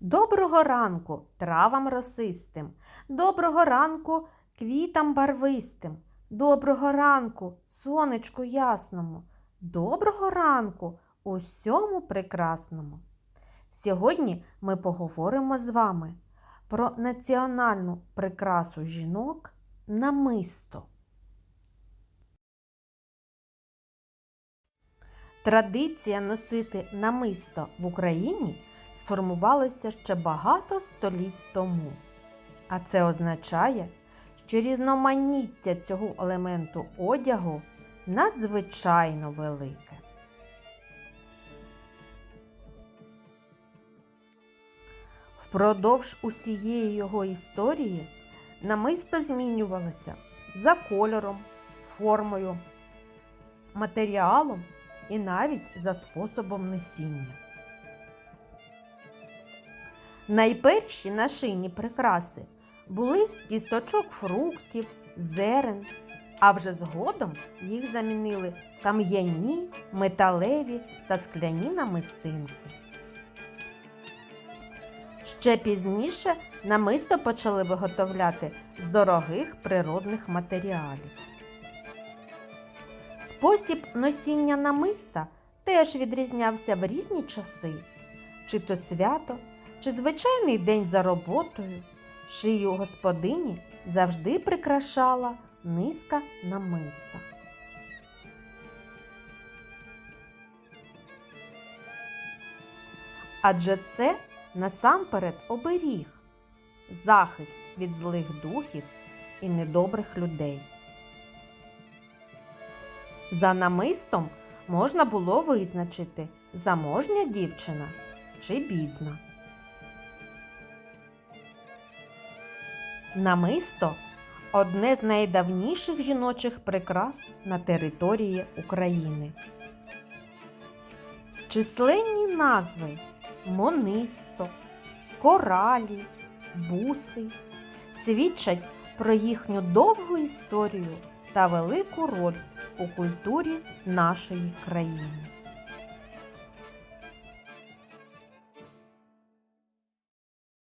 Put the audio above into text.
Доброго ранку травам росистим, доброго ранку квітам барвистим, доброго ранку сонечку ясному, доброго ранку усьому прекрасному. Сьогодні ми поговоримо з вами про національну прикрасу жінок намисто. Традиція носити намисто в Україні сформувалася ще багато століть тому. А це означає, що різноманіття цього елементу одягу надзвичайно велике. Впродовж усієї його історії намисто змінювалося за кольором, формою, матеріалом і навіть за способом носіння. Найперші нашийні прикраси були з кісточок фруктів, зерен, а вже згодом їх замінили кам'яні, металеві та скляні намистинки. Ще пізніше намисто почали виготовляти з дорогих природних матеріалів. Спосіб носіння намиста теж відрізнявся в різні часи, чи то свято, чи звичайний день за роботою. Шию господині завжди прикрашала низка намиста. Адже це насамперед оберіг, захист від злих духів і недобрих людей. За намистом можна було визначити, заможня дівчина чи бідна. Намисто одне з найдавніших жіночих прикрас на території України. Численні назви монисто, коралі, буси свідчать про їхню довгу історію та велику роль у культурі нашої країни.